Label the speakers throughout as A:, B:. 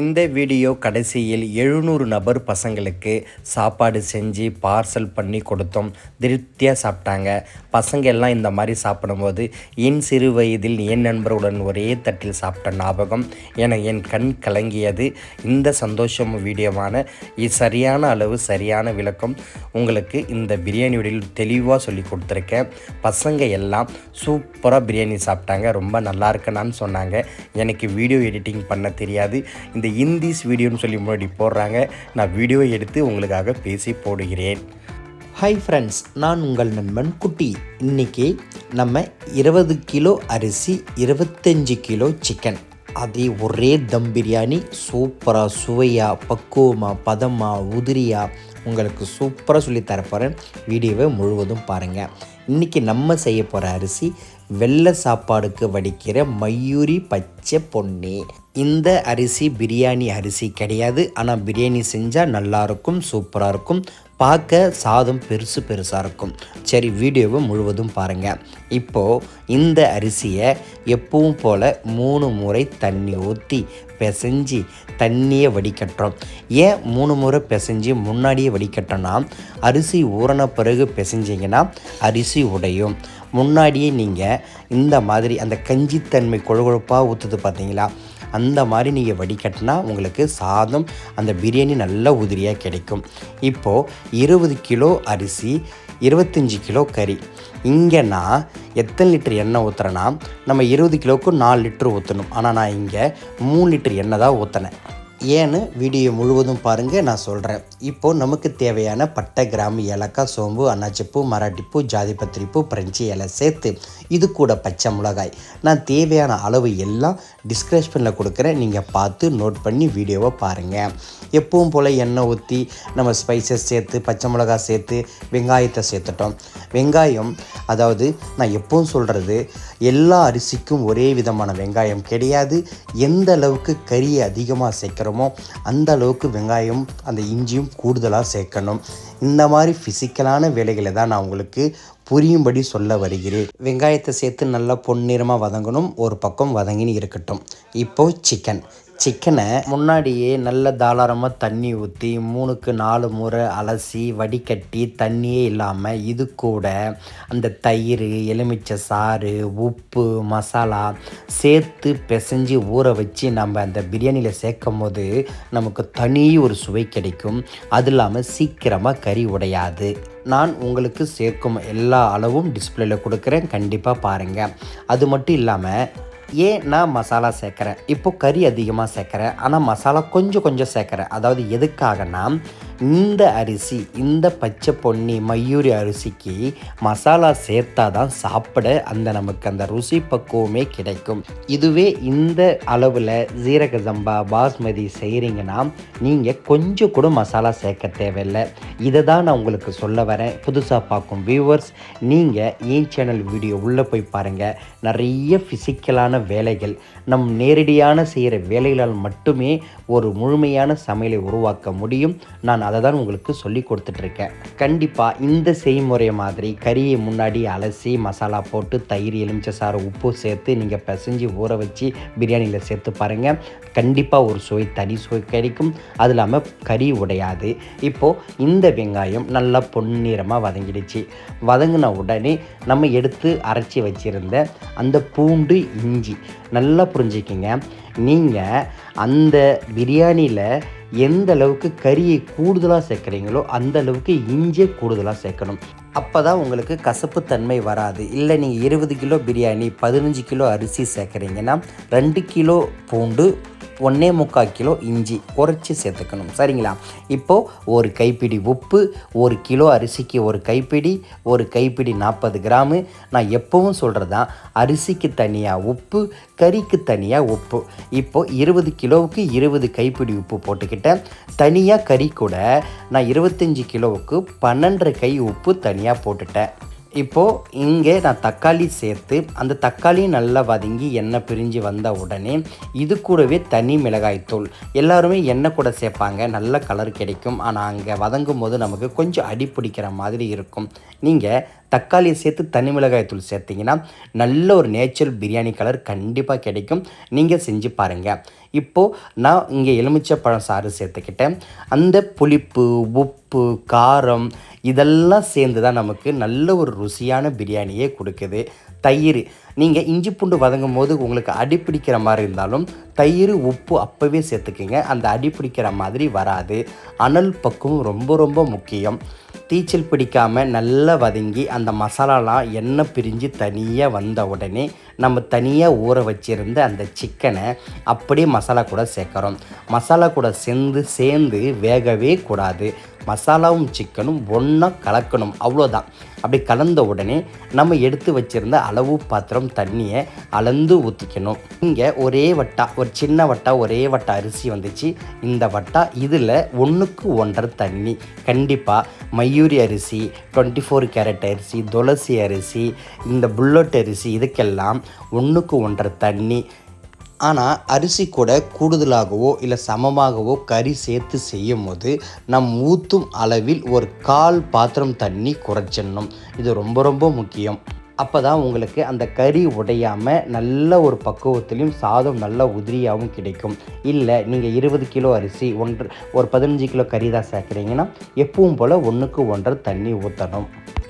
A: இந்த வீடியோ கடைசியில் எழுநூறு நபர் பசங்களுக்கு சாப்பாடு செஞ்சு பார்சல் பண்ணி கொடுத்தோம் திருப்தியாக சாப்பிட்டாங்க. பசங்க எல்லாம் இந்த மாதிரி சாப்பிடும்போது என் சிறு வயதில் என் நண்பருடன் ஒரே தட்டில் சாப்பிட்ட ஞாபகம் என என் கண் கலங்கியது. இந்த சந்தோஷம் வீடியோவான சரியான அளவு சரியான விளக்கம் உங்களுக்கு இந்த பிரியாணி வீடியில் தெளிவாக சொல்லி கொடுத்துருக்கேன். பசங்க எல்லாம் சூப்பராக பிரியாணி சாப்பிட்டாங்க. ரொம்ப நல்லா இருக்குன்னு சொன்னாங்க. எனக்கு வீடியோ எடிட்டிங் பண்ண தெரியாது. இந்த இந்திஸ் வீடியோன்னு சொல்லி முன்னாடி போடுறாங்க. நான் வீடியோ எடுத்து உங்களுக்காக பேசி போடுகிறேன். ஹாய் ஃப்ரெண்ட்ஸ் நான் உங்கள் நண்பன் குட்டி. இன்றைக்கி நம்ம இருபது கிலோ அரிசி இருபத்தஞ்சி கிலோ சிக்கன் அதே ஒரே தம் பிரியாணி. சூப்பராக சுவையாக பக்குவமாக பதமாக உதிரியாக உங்களுக்கு சூப்பராக சொல்லி தரப்போகிறேன் வீடியோவை முழுவதும் பாருங்கள் இன்றைக்கி நம்ம செய்ய போகிற அரிசி வெள்ளை சாப்பாடுக்கு வடிக்கிற மயூரி பச்சை பொன்னி. இந்த அரிசி பிரியாணி அரிசி கிடையாது. ஆனால் பிரியாணி செஞ்சால் நல்லாயிருக்கும் சூப்பராக இருக்கும். பார்க்க சாதம் பெருசு பெருசாக இருக்கும். சரி வீடியோவை முழுவதும் பாருங்கள் இப்போது இந்த அரிசியை எப்பவும் போல் மூணு முறை தண்ணி ஊற்றி பிசைஞ்சு தண்ணியை வடிகட்டுறோம். ஏன் மூணு முறை பிசைஞ்சு முன்னாடியே வடிகட்டோன்னா அரிசி ஊறின பிறகு பிசைஞ்சிங்கன்னா அரிசி உடையும். முன்னாடியே நீங்கள் இந்த மாதிரி அந்த கஞ்சித்தன்மை கொழுகொழுப்பாக ஊற்றுது பார்த்தீங்களா அந்த மாதிரி நீங்கள் வடிகட்டினா உங்களுக்கு சாதம் அந்த பிரியாணி நல்ல உதிரியாக கிடைக்கும். இப்போது இருபது கிலோ அரிசி இருபத்தஞ்சி கிலோ கறி. இங்கே நான் எத்தனை லிட்டர் எண்ணெய் ஊற்றுறேன்னா நம்ம இருபது கிலோவுக்கு நாலு லிட்டர் ஊற்றணும் ஆனால் நான் இங்கே மூணு லிட்டர் எண்ணெய் தான் ஊற்றினேன் ஏன்னு வீடியோ முழுவதும் பாருங்கள் நான் சொல்கிறேன் இப்போது நமக்கு தேவையான பட்டை கிராம்பு ஏலக்காய் சோம்பு அன்னாச்சிப்பூ மராட்டிப்பூ ஜாதிபத்திரிப்பூ பிரெஞ்சு இலை சேர்த்து இது கூட பச்சை மிளகாய். நான் தேவையான அளவு எல்லாம் டிஸ்கிரிப்ஷனில் கொடுக்குறேன். நீங்கள் பார்த்து நோட் பண்ணி வீடியோவை பாருங்கள் எப்பவும் போல் எண்ணெய் ஊற்றி நம்ம ஸ்பைசஸ் சேர்த்து பச்சை மிளகாய் சேர்த்து வெங்காயத்தை சேர்த்துட்டோம். வெங்காயம் அதாவது நான் எப்பவும் சொல்கிறது எல்லா அரிசிக்கும் ஒரே விதமான வெங்காயம் கிடையாது. எந்த அளவுக்கு கறியை அதிகமாக சேர்க்குறோமோ அந்த அளவுக்கு வெங்காயம் அந்த இஞ்சியும் கூடுதலாக சேர்க்கணும். இந்த மாதிரி ஃபிசிக்கலான வேலைகளை தான் நான் உங்களுக்கு புரியும்படி சொல்ல வருகிறேன். வெங்காயத்தை சேர்த்து நல்லா பொன்னிறமாக வதங்கணும். ஒரு பக்கம் வதங்கின்னு இருக்கட்டும். இப்போது சிக்கன் சிக்கனை முன்னாடியே நல்ல தாராளமாக தண்ணி ஊற்றி மூணுக்கு நாலு முறை அலசி வடிகட்டி தண்ணியே இல்லாமல் இது கூட அந்த தயிர் எலுமிச்சை சாறு உப்பு மசாலா சேர்த்து பிசைஞ்சு ஊற வச்சு நம்ம அந்த பிரியாணியில் சேர்க்கும் போது நமக்கு தனி ஒரு சுவை கிடைக்கும். அது இல்லாமல் சீக்கிரமாக கறி உடையாது. நான் உங்களுக்கு சேர்க்கும் எல்லா அளவும் டிஸ்பிளேல கொடுக்குறேன். கண்டிப்பாக பாருங்கள் அது மட்டும் இல்லாமல் ஏன் நான் மசாலா சேர்க்குறேன்? இப்போது கறி அதிகமாக சேர்க்குறேன். ஆனால் மசாலா கொஞ்சம் கொஞ்சம் சேர்க்குறேன். அதாவது எதுக்காகனா இந்த அரிசி இந்த பச்சை பொன்னி மயூரி அரிசிக்கு மசாலா சேர்த்தா தான் சாப்பிட அந்த நமக்கு அந்த ருசி பக்குவமே கிடைக்கும். இதுவே இந்த அளவில் ஜீரக ஜம்பா பாஸ்மதி செய்கிறீங்கன்னா நீங்கள் கொஞ்சம் கூட மசாலா சேர்க்க தேவையில்லை. இதை தான் நான் உங்களுக்கு சொல்ல வரேன். புதுசாக பார்க்கும் வியூவர்ஸ் நீங்கள் என் சேனல் வீடியோ உள்ளே போய் பாருங்கள் நிறைய ஃபிசிக்கலான வேலைகள் நம் நேரடியான செய்கிற வேலைகளால் மட்டுமே ஒரு முழுமையான சமையலை உருவாக்க முடியும். நான் அதை தான் உங்களுக்கு சொல்லி கொடுத்துட்ருக்கேன். கண்டிப்பாக இந்த செய்முறை மாதிரி கறியை முன்னாடி அலசி மசாலா போட்டு தயிர் எலுமிச்சை சாறு உப்பு சேர்த்து நீங்கள் பிசைஞ்சு ஊற வச்சு பிரியாணியில் சேர்த்து பாருங்கள் கண்டிப்பாக ஒரு சுவை தனி சுவை கிடைக்கும். அது இல்லாமல் கறி உடையாது. இப்போது இந்த வெங்காயம் நல்லா பொன்னிறமாக வதங்கிடுச்சு. வதங்கின உடனே நம்ம எடுத்து அரைச்சி வச்சுருந்த அந்த பூண்டு இஞ்சி நல்லா புரிஞ்சுக்கிங்க. நீங்கள் அந்த பிரியாணியில் எந்த அளவுக்கு கறியை கூடுதலாக சேர்க்குறீங்களோ அந்த அளவுக்கு இஞ்சியை கூடுதலாக சேர்க்கணும். அப்போ தான் உங்களுக்கு கசப்புத்தன்மை வராது. இல்லை நீங்கள் இருபது கிலோ பிரியாணி பதினஞ்சு கிலோ அரிசி சேர்க்குறீங்கன்னா ரெண்டு கிலோ பூண்டு ஒன்றே முக்கால் கிலோ இஞ்சி குறைச்சி சேர்த்துக்கணும். சரிங்களா? இப்போது ஒரு கைப்பிடி உப்பு ஒரு கிலோ அரிசிக்கு ஒரு கைப்பிடி ஒரு கைப்பிடி நாற்பது கிராமு. நான் எப்பவும் சொல்கிறது தான் அரிசிக்கு தனியாக உப்பு கறிக்கு தனியாக உப்பு. இப்போது இருபது கிலோவுக்கு இருபது கைப்பிடி உப்பு போட்டுக்கிட்டேன். தனியாக கறி கூட நான் இருபத்தஞ்சி கிலோவுக்கு பன்னெண்டரை கை உப்பு தனியாக போட்டுட்டேன். இப்போது இங்கே நான் தக்காளி சேர்த்து அந்த தக்காளியும் நல்லா வதங்கி எண்ணெய் பிரிஞ்சு வந்த உடனே இது கூடவே தனி மிளகாய்த்தூள் எல்லாருமே எண்ணெய் கூட சேர்ப்பாங்க நல்ல கலர் கிடைக்கும். ஆனால் அங்கே வதங்கும் போது நமக்கு கொஞ்சம் அடி பிடிக்கிற மாதிரி இருக்கும். நீங்கள் தக்காளியை சேர்த்து தனி மிளகாய் தூள் சேர்த்திங்கன்னா நல்ல ஒரு நேச்சுரல் பிரியாணி கலர் கண்டிப்பாக கிடைக்கும். நீங்கள் செஞ்சு பாருங்கள் இப்போது நான் இங்கே எலுமிச்சை பழம் சாறு சேர்த்துக்கிட்டேன். அந்த புளிப்பு உப்பு காரம் இதெல்லாம் சேர்ந்து தான் நமக்கு நல்ல ஒரு ருசியான பிரியாணியே கொடுக்குது. தயிர் நீங்கள் இஞ்சி பூண்டு வதங்கும் போது உங்களுக்கு அடி பிடிக்கிற மாதிரி இருந்தாலும் தயிர் உப்பு அப்போவே சேர்த்துக்குங்க. அந்த அடி பிடிக்கிற மாதிரி வராது. அனல் பக்குவம் ரொம்ப ரொம்ப முக்கியம். தீச்சல் பிடிக்காமல் நல்லா வதங்கி அந்த மசாலாலாம் எண்ணெய் பிரிஞ்சு தனியாக வந்த உடனே நம்ம தனியாக ஊற வச்சிருந்த அந்த சிக்கனை அப்படியே மசாலா கூட சேர்க்குறோம். மசாலா கூட சேர்ந்து சேர்ந்து வேகவே கூடாது. மசாலாவும் சிக்கனும் ஒன்றா கலக்கணும். அவ்வளோதான் அப்படி கலந்த உடனே நம்ம எடுத்து வச்சிருந்த அளவு பாத்திரம் தண்ணியை அளந்து ஊற்றிக்கணும் இங்கே ஒரே வட்டா ஒரு சின்ன வட்டா ஒரே வட்டா அரிசி வந்துச்சு. இந்த வட்டா இதில் ஒன்றுக்கு ஒன்றரை தண்ணி. கண்டிப்பாக மயூரி அரிசி டுவெண்ட்டி ஃபோர் கேரட் அரிசி துளசி அரிசி இந்த புல்லட் அரிசி இதுக்கெல்லாம் ஒன்றுக்கு ஒன்றரை தண்ணி ஆனால் அரிசி கூட கூடுதலாகவோ இல்லை சமமாகவோ கறி சேர்த்து செய்யும் போது நம் ஊற்றும் அளவில் ஒரு கால் பாத்திரம் தண்ணி குறைச்சிடணும். இது ரொம்ப ரொம்ப முக்கியம். அப்போ தான் உங்களுக்கு அந்த கறி உடையாமல் நல்ல ஒரு பக்குவத்திலையும் சாதம் நல்ல உதிரியாகவும் கிடைக்கும். இல்லை நீங்கள் இருபது கிலோ அரிசி ஒன்று ஒரு பதினஞ்சு கிலோ கறி தான் சேர்க்குறீங்கன்னா எப்பவும் போல் ஒன்றுக்கு ஒன்றரை தண்ணி ஊற்றணும்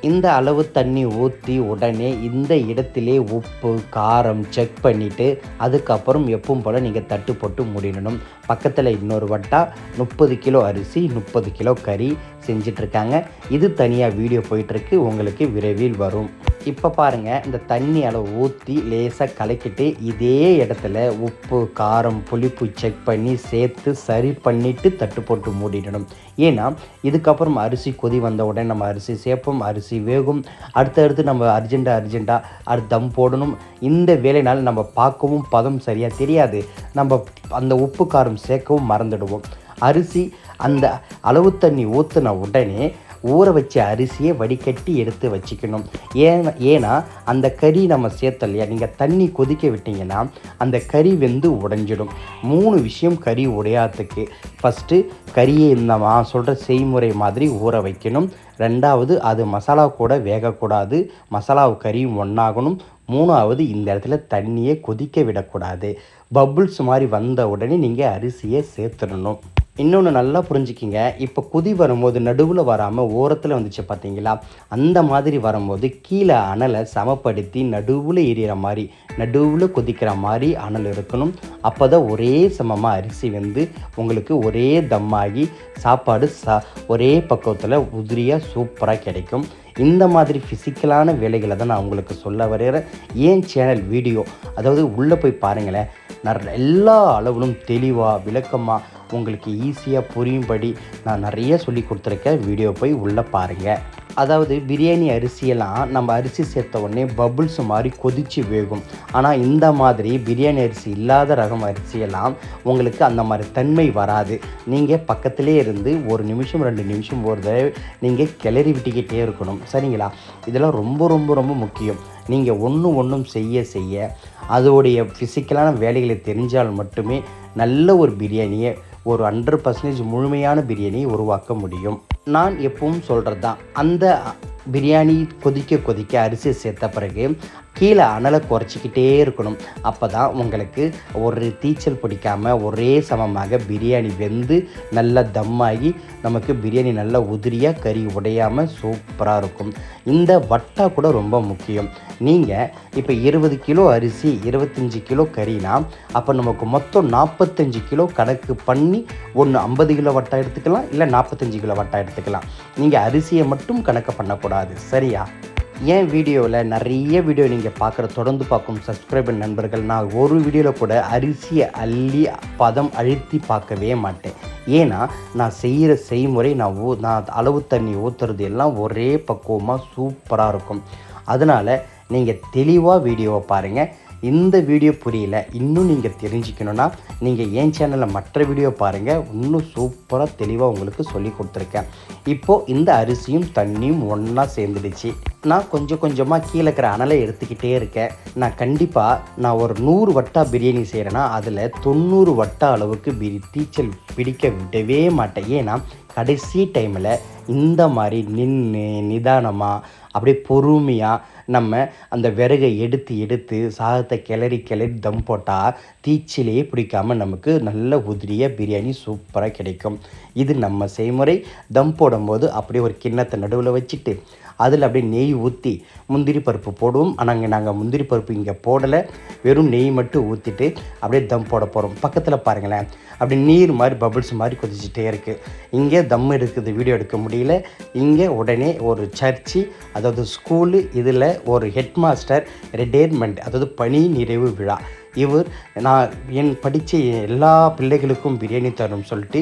A: இந்த அளவு தண்ணி ஊற்றி உடனே இந்த இடத்திலே உப்பு காரம் செக் பண்ணிவிட்டு அதுக்கப்புறம் எப்பவும் போல் நீங்கள் தட்டு போட்டு முடிடணும். பக்கத்தில் இன்னொரு வட்டா முப்பது கிலோ அரிசி முப்பது கிலோ கறி செஞ்சிட்ருக்காங்க. இது தனியாக வீடியோ போயிட்டுருக்கு உங்களுக்கு விரைவில் வரும். இப்போ பாருங்கள் இந்த தண்ணி அளவு ஊற்றி லேசாக கலக்கிட்டு இதே இடத்துல உப்பு காரம் புளிப்பு செக் பண்ணி சேர்த்து சரி பண்ணிவிட்டு தட்டு போட்டு மூடிடணும். ஏன்னா இதுக்கப்புறம் அரிசி கொதி வந்த உடனே நம்ம அரிசி சேர்ப்போம் அரிசி வேகும். அடுத்தடுத்து நம்ம அர்ஜெண்ட்டாக அர்ஜெண்ட்டாக அடுத்து தம் போடணும். இந்த வேலைனால் நம்ம பார்க்கவும் பதம் சரியாக தெரியாது. நம்ம அந்த உப்பு காரம் சேர்க்கவும் மறந்துடுவோம். அரிசி அந்த அளவு தண்ணி ஊற்றின உடனே ஊற வச்ச அரிசியை வடிகட்டி எடுத்து வச்சுக்கணும். ஏன் ஏன்னா அந்த கறி நம்ம சேர்த்தோம் இல்லையா? நீங்கள் தண்ணி கொதிக்க விட்டீங்கன்னா அந்த கறி வெந்து உடைஞ்சிடும். மூணு விஷயம் கறி உடையாததுக்கு. ஃபஸ்ட்டு கறியை இந்த மா சொல்கிற செய்முறை மாதிரி ஊற வைக்கணும். ரெண்டாவது அது மசாலா கூட வேகக்கூடாது. மசாலாவு கறியும் ஒன்றாகணும் மூணாவது இந்த இடத்துல தண்ணியை கொதிக்க விடக்கூடாது. பபுள்ஸ் மாதிரி வந்த உடனே நீங்கள் அரிசியை சேர்த்துடணும். இன்னொன்று நல்லா புரிஞ்சுக்கிங்க. இப்போ குதி வரும்போது நடுவில் வராமல் ஓரத்தில் வந்துச்சு பார்த்தீங்களா அந்த மாதிரி வரும்போது கீழே அனலை சமப்படுத்தி நடுவில் எரியிற மாதிரி நடுவில் கொதிக்கிற மாதிரி அனல் இருக்கணும். அப்போ தான் ஒரே சமமாக அரிசி வந்து உங்களுக்கு ஒரே தம்மாகி சாப்பாடு சா ஒரே பக்குவத்தில் உதிரியாக சூப்பராக கிடைக்கும். இந்த மாதிரி ஃபிசிக்கலான வேலைகளை தான் நான் உங்களுக்கு சொல்ல வரைகிறேன் ஏன் சேனல் வீடியோ அதாவது உள்ளே போய் பாருங்களேன். நான் எல்லா அளவிலும் தெளிவாக விளக்கமாக உங்களுக்கு ஈஸியாக புரியும்படி நான் நிறைய சொல்லி கொடுத்துருக்கேன். வீடியோ போய் உள்ளே பாருங்கள் அதாவது பிரியாணி அரிசியெல்லாம் நம்ம அரிசி சேர்த்த உடனே பபுள்ஸ் மாதிரி கொதித்து வேகும். ஆனால் இந்த மாதிரி பிரியாணி அரிசி இல்லாத ரகம் அரிசியெல்லாம் உங்களுக்கு அந்த மாதிரி தன்மை வராது. நீங்கள் பக்கத்திலே இருந்து ஒரு நிமிஷம் ரெண்டு நிமிஷம் ஒரு தடவை நீங்கள் கிளறி விட்டுக்கிட்டே இருக்கணும். சரிங்களா? இதெல்லாம் ரொம்ப ரொம்ப ரொம்ப முக்கியம். நீங்கள் ஒன்று ஒன்றும் செய்ய செய்ய அதோடைய ஃபிசிக்கலான வேலைகளை தெரிஞ்சால் மட்டுமே நல்ல ஒரு பிரியாணியை ஒரு ஹண்ட்ரட் பர்சன்டேஜ் முழுமையான பிரியாணியை உருவாக்க முடியும். நான் எப்பவும் சொல்கிறது தான் அந்த பிரியாணி கொதிக்க கொதிக்க அரிசியை சேர்த்த பிறகு கீழே அனலை குறைச்சிக்கிட்டே இருக்கணும். அப்போ தான் உங்களுக்கு ஒரு தீச்சல் பிடிக்காமல் ஒரே சமமாக பிரியாணி வெந்து நல்லா தம்மாகி நமக்கு பிரியாணி நல்லா உதிரியாக கறி உடையாமல் சூப்பராக இருக்கும். இந்த வட்டா கூட ரொம்ப முக்கியம். நீங்கள் இப்போ இருபது கிலோ அரிசி இருபத்தஞ்சி கிலோ கறினா அப்போ நமக்கு மொத்தம் நாற்பத்தஞ்சு கிலோ கணக்கு பண்ணி ஒன்று ஐம்பது கிலோ வட்டா எடுத்துக்கலாம் இல்லை நாற்பத்தஞ்சு கிலோ வட்டா எடுத்துக்கலாம். நீங்கள் அரிசியை மட்டும் கணக்கு பண்ணக்கூடாது. சரியா? என் வீடியோவில் நிறைய வீடியோ நீங்கள் பார்க்குற தொடர்ந்து பார்க்கும் சப்ஸ்கிரைபர் நண்பர்கள் நான் ஒரு வீடியோவில் கூட அரிசியை அள்ளி பதம் அழுத்தி பார்க்கவே மாட்டேன். ஏன்னா நான் செய்கிற செய்முறை நான் ஊ நான் அளவு தண்ணி ஊற்றுறது எல்லாம் ஒரே பக்குவமாக சூப்பராக இருக்கும். அதனால் நீங்கள் தெளிவாக வீடியோவை பாருங்கள் இந்த வீடியோ புரியல இன்னும் நீங்கள் தெரிஞ்சுக்கணுன்னா நீங்கள் என் சேனலில் மற்ற வீடியோ பாருங்கள் இன்னும் சூப்பராக தெளிவாக உங்களுக்கு சொல்லி கொடுத்துருக்கேன். இப்போது இந்த அரிசியும் தண்ணியும் ஒன்றா சேர்ந்துடுச்சு. நான் கொஞ்சம் கொஞ்சமாக கீழே இருக்கிற அனலை எடுத்துக்கிட்டே இருக்கேன். நான் கண்டிப்பாக நான் ஒரு நூறு வட்டா பிரியாணி செய்கிறேன்னா அதில் தொண்ணூறு வட்டா அளவுக்கு பிரி தீச்சல் பிடிக்க விடவே மாட்டேன். ஏன்னா கடைசி டைமில் இந்த மாதிரி நின்று நிதானமாக அப்படியே பொறுமையாக நம்ம அந்த விறகை எடுத்து எடுத்து சாதத்தை கிளறி கிளறி தம் போட்டால் தீச்சிலேயே பிடிக்காம நமக்கு நல்ல உதிரியாக பிரியாணி சூப்பராக கிடைக்கும். இது நம்ம செய்முறை. தம் போடும்போது அப்படியே ஒரு கிண்ணத்தை நடுவில் வச்சுட்டு அதில் அப்படியே நெய் ஊற்றி முந்திரி பருப்பு போடுவோம். ஆனால் இங்கே நாங்கள் முந்திரி பருப்பு இங்கே போடலை. வெறும் நெய் மட்டும் ஊற்றிட்டு அப்படியே தம் போட போகிறோம் பக்கத்தில் பாருங்களேன். அப்படி நீர் மாதிரி பபிள்ஸ் மாதிரி கொதிச்சுட்டே இருக்குது இங்கே தம் எடுக்குது வீடியோ எடுக்க முடியல. இங்கே உடனே ஒரு சர்ச்சு அதாவது ஸ்கூலு இதில் ஒரு ஹெட் மாஸ்டர் ரிட்டையர்மெண்ட் அதாவது பணி நிறைவு விழா. இவர் நான் என் படித்த எல்லா பிள்ளைகளுக்கும் பிரியாணி தரணும்னு சொல்லிட்டு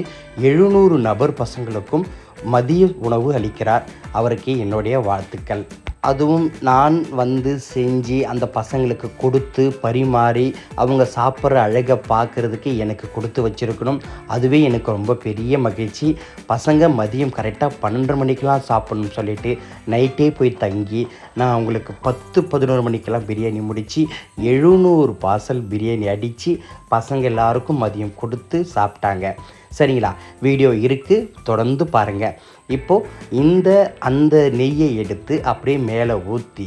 A: எழுநூறு நபர் பசங்களுக்கும் மதிய உணவு அளிக்கிறார். அவருக்கு என்னுடைய வாழ்த்துக்கள். அதுவும் நான் வந்து செஞ்சு அந்த பசங்களுக்கு கொடுத்து பரிமாறி அவங்க சாப்பிட்ற அழகை பார்க்குறதுக்கு எனக்கு கொடுத்து வச்சுருக்கணும். அதுவே எனக்கு ரொம்ப பெரிய மகிழ்ச்சி. பசங்க மதியம் கரெக்டாக பன்னெண்டு மணிக்கெலாம் சாப்பிட்ணும்னு சொல்லிட்டு நைட்டே போய் தங்கி நான் அவங்களுக்கு பத்து பதினோரு மணிக்கெல்லாம் பிரியாணி முடித்து எழுநூறு பார்சல் பிரியாணி அடித்து பசங்க எல்லாருக்கும் மதியம் கொடுத்து சாப்பிட்டாங்க. சரிங்களா? வீடியோ இருக்குது தொடர்ந்து பாருங்கள் இப்போது இந்த அந்த நெய்யை எடுத்து அப்படியே மேலே ஊற்றி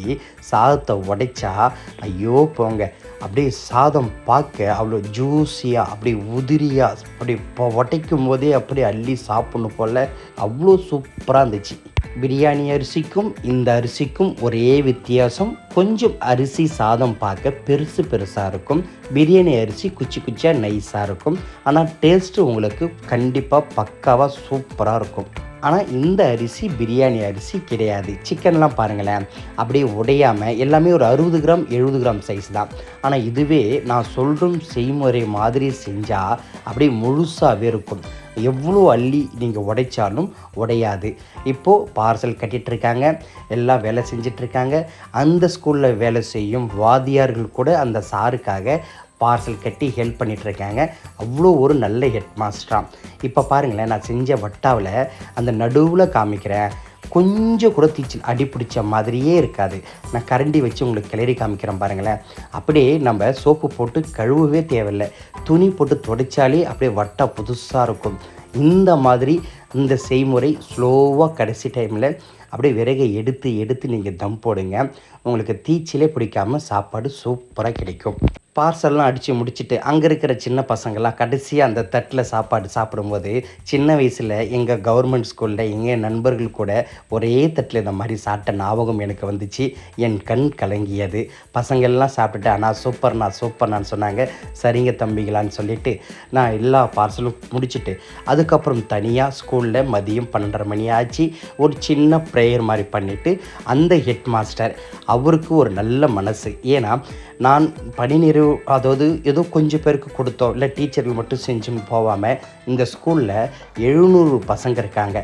A: சாதத்தை உடைச்சா ஐயோ போங்க. அப்படியே சாதம் பார்க்க அவ்வளோ ஜூஸியாக அப்படியே உதிரியாக அப்படி உடைக்கும் போதே அப்படியே அள்ளி சாப்பிட்ணும் போல் அவ்வளோ சூப்பராக இருந்துச்சு. பிரியாணி அரிசிக்கும் இந்த அரிசிக்கும் ஒரே வித்தியாசம் கொஞ்சம் அரிசி சாதம் பார்க்க பெருசு பெருசாக இருக்கும். பிரியாணி அரிசி குச்சி குச்சியாக நைஸாக இருக்கும். ஆனால் டேஸ்ட்டு உங்களுக்கு கண்டிப்பாக பக்காவாக சூப்பராக இருக்கும். ஆனால் இந்த அரிசி பிரியாணி அரிசி கிடையாது. சிக்கன்லாம் பாருங்களேன். அப்படியே உடையாமல் எல்லாமே ஒரு அறுபது கிராம் எழுபது கிராம் சைஸ் தான். ஆனால் இதுவே நான் சொல்கிற செய்முறை மாதிரி செஞ்சால் அப்படியே முழுசாகவே இருக்கும். எவ்வளோ அள்ளி நீங்கள் உடைச்சாலும் உடையாது. இப்போது பார்சல் கட்டிகிட்ருக்காங்க எல்லாம் வேலை செஞ்சிட்ருக்காங்க அந்த ஸ்கூலில் வேலை செய்யும் வாத்தியார்கள் கூட அந்த சாருக்காக பார்சல் கட்டி ஹெல்ப் பண்ணிகிட்ருக்காங்க அவ்வளோ ஒரு நல்ல ஹெட் மாஸ்டராக இப்போ பாருங்களேன் நான் செஞ்ச வட்டாவில் அந்த நடுவில் காமிக்கிறேன். கொஞ்சம் கூட தீச்சல் அடி பிடிச்ச மாதிரியே இருக்காது. நான் கரண்டி வச்சு உங்களுக்கு கிளறி காமிக்கிறேன் பாருங்களேன். அப்படியே நம்ம சோப்பு போட்டு கழுவவே தேவையில்லை. துணி போட்டு துடைச்சாலே அப்படியே வட்டா புதுசாக இருக்கும். இந்த மாதிரி இந்த செய்முறை ஸ்லோவாக கடைசி டைமில் அப்படியே விறகை எடுத்து எடுத்து நீங்கள் தம் போடுங்க. உங்களுக்கு தீச்சிலே பிடிக்காம சாப்பாடு சூப்பராக கிடைக்கும். பார்சல்லாம் அடித்து முடிச்சுட்டு அங்கே இருக்கிற சின்ன பசங்களாம் கடைசியாக அந்த தட்டில் சாப்பாடு சாப்பிடும்போது சின்ன வயசில் எங்கள் கவர்மெண்ட் ஸ்கூலில் எங்கள் நண்பர்கள் கூட ஒரே தட்டில் இந்த மாதிரி சாப்பிட்ட ஞாபகம் எனக்கு வந்துச்சு. என் கண் கலங்கியது. பசங்கள்லாம் சாப்பிட்டுட்டு ஆனால் சூப்பர் நான் சூப்பர் நான் சொன்னாங்க. சரிங்க தம்பிகளான்னு சொல்லிட்டு நான் எல்லா பார்சலும் முடிச்சுட்டு அதுக்கப்புறம் தனியாக ஸ்கூலில் மதியம் பன்னெண்டரை மணி ஆச்சு. ஒரு சின்ன ப்ரேயர் மாதிரி பண்ணிவிட்டு அந்த ஹெட் மாஸ்டர் அவருக்கு ஒரு நல்ல மனசு. ஏன்னா நான் பணி நிறைவு அதாவது ஏதோ கொஞ்சம் பேருக்கு கொடுத்தோம். இல்லை டீச்சர்கள் மட்டும் செஞ்சுன்னு போகாமல் இந்த ஸ்கூலில் எழுநூறு பசங்க இருக்காங்க.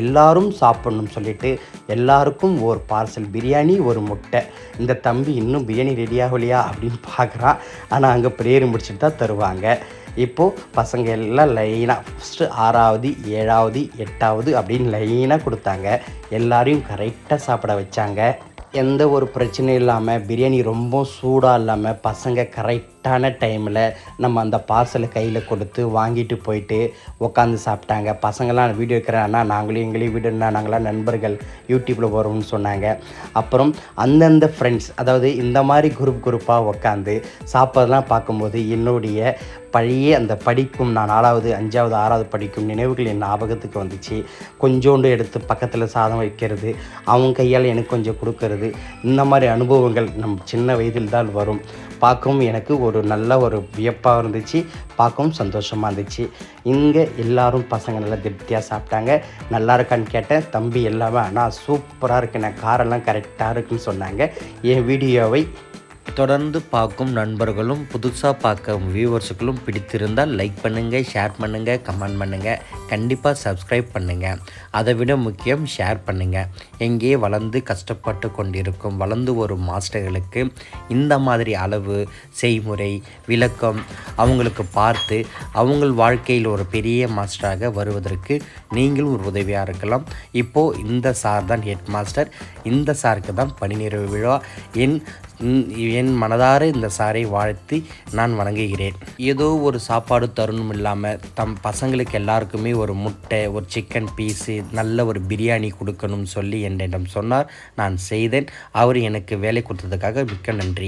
A: எல்லாரும் சாப்பிட்ணும்னு சொல்லிட்டு எல்லாருக்கும் ஒரு பார்சல் பிரியாணி ஒரு முட்டை. இந்த தம்பி இன்னும் பிரியாணி ரெடி ஆகலையா அப்படின்னு பார்க்குறான் ஆனால் அங்கே ப்ரேயர் முடிச்சுட்டு தான் தருவாங்க. இப்போது பசங்க எல்லாம் லைனாக ஃபஸ்ட்டு ஆறாவது ஏழாவது எட்டாவது அப்படின்னு லைனாக கொடுத்தாங்க. எல்லாரையும் கரெக்டாக சாப்பிட வச்சாங்க. எந்த ஒரு பிரச்சனையும் இல்லாமல் பிரியாணி ரொம்ப சூடாக இல்லாமல் பசங்க கரெக்ட் கரெக்டான டைமில் நம்ம அந்த பார்சலை கையில் கொடுத்து வாங்கிட்டு போயிட்டு உட்காந்து சாப்பிட்டாங்க. பசங்களாம் வீடியோ இருக்கிறாங்கன்னா நாங்களும் எங்களையும் வீடியோ நாங்களாம் நண்பர்கள் யூடியூப்பில் வரோம்னு சொன்னாங்க. அப்புறம் அந்தந்த ஃப்ரெண்ட்ஸ் அதாவது இந்த மாதிரி குரூப் குரூப்பாக உட்காந்து சாப்பிட்றதெல்லாம் பார்க்கும்போது என்னுடைய பழைய அந்த படிக்கும் நான் நாலாவது அஞ்சாவது ஆறாவது படிக்கும் நினைவுகள் என் ஞாபகத்துக்கு வந்துச்சு. கொஞ்சோண்டு எடுத்து பக்கத்தில் சாதம் வைக்கிறது அவங்க கையால் எனக்கு கொஞ்சம் கொடுக்கறது இந்த மாதிரி அனுபவங்கள் நம் சின்ன வயதில் தான் வரும். பார்க்கவும் எனக்கு ஒரு நல்ல ஒரு வியப்பாக இருந்துச்சு பார்க்கவும் சந்தோஷமாக இருந்துச்சு. இங்கே எல்லோரும் பசங்க நல்லா திருப்தியாக சாப்பிட்டாங்க. நல்லா இருக்கான்னு கேட்டேன். தம்பி எல்லாமே ஆனால் சூப்பராக இருக்குண்ணே காரெல்லாம் கரெக்டாக இருக்குன்னு சொன்னாங்க. என் வீடியோவை
B: தொடர்ந்து பார்க்கும் நண்பர்களும் புதுசாக பார்க்க வியூவர்ஸுக்களும் பிடித்திருந்தால் லைக் பண்ணுங்கள் ஷேர் பண்ணுங்கள் கமெண்ட் பண்ணுங்கள் கண்டிப்பாக சப்ஸ்கிரைப் பண்ணுங்கள் அதை விட முக்கியம் ஷேர் பண்ணுங்கள் எங்கேயே வளர்ந்து கஷ்டப்பட்டு கொண்டிருக்கும் வளர்ந்து வரும் மாஸ்டர்களுக்கு இந்த மாதிரி அளவு செய்முறை விளக்கம் அவங்களுக்கு பார்த்து அவங்கள் வாழ்க்கையில் ஒரு பெரிய மாஸ்டராக வருவதற்கு நீங்களும் ஒரு உதவியாக இருக்கலாம். இப்போது இந்த சார் தான் ஹெட் மாஸ்டர் இந்த சாருக்கு தான் பணி நிறைவு விழா. என் என் மனதார இந்த சாரை வாழ்த்தி நான் வணங்குகிறேன். ஏதோ ஒரு சாப்பாடு தருணம் இல்லாமல் தம் பசங்களுக்கு எல்லாருக்குமே ஒரு முட்டை ஒரு சிக்கன் பீஸு நல்ல ஒரு பிரியாணி கொடுக்கணும்னு சொல்லி என்னிடம் சொன்னார். நான் செய்தேன். அவர் எனக்கு வேலை கொடுத்ததுக்காக மிக்க நன்றி.